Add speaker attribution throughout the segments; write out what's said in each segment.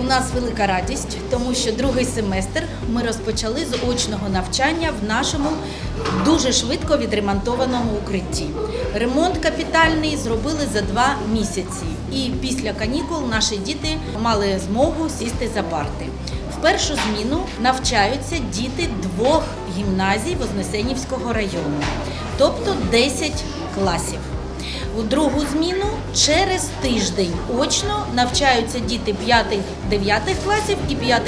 Speaker 1: У нас велика радість, тому що другий семестр ми розпочали з очного навчання в нашому дуже швидко відремонтованому укритті. Ремонт капітальний зробили за два місяці, і після канікул наші діти мали змогу сісти за парти. В першу зміну навчаються діти двох гімназій Вознесенівського району, тобто 10 класів. У другу зміну через тиждень очно навчаються діти 5-9 класів і 5-11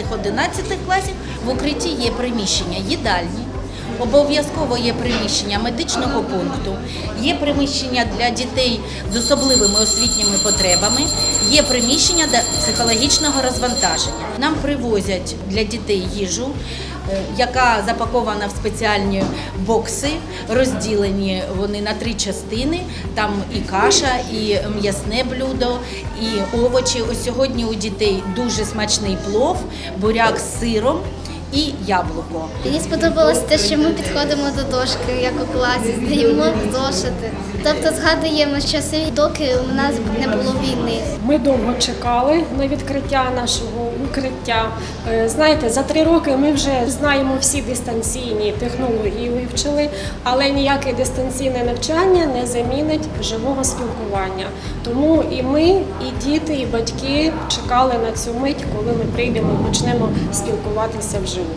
Speaker 1: класів. В укритті є приміщення їдальні. Обов'язково є приміщення медичного пункту, є приміщення для дітей з особливими освітніми потребами, є приміщення для психологічного розвантаження. Нам привозять для дітей їжу, яка запакована в спеціальні бокси, розділені вони на три частини. Там і каша, і м'ясне блюдо, і овочі. Ось сьогодні у дітей дуже смачний плов, буряк з сиром і яблуко.
Speaker 2: Мені сподобалось те, що ми підходимо до дошки, як у класі, здаємо зошити. Тобто згадуємо часи, доки у нас не було війни.
Speaker 3: Ми довго чекали на відкриття нашого укриття. Е, Знаєте, за три роки ми вже знаємо всі дистанційні технології, вивчили, але ніяке дистанційне навчання не замінить живого спілкування. Тому і ми, і діти, і батьки чекали на цю мить, коли ми прийдемо і почнемо спілкуватися вживу.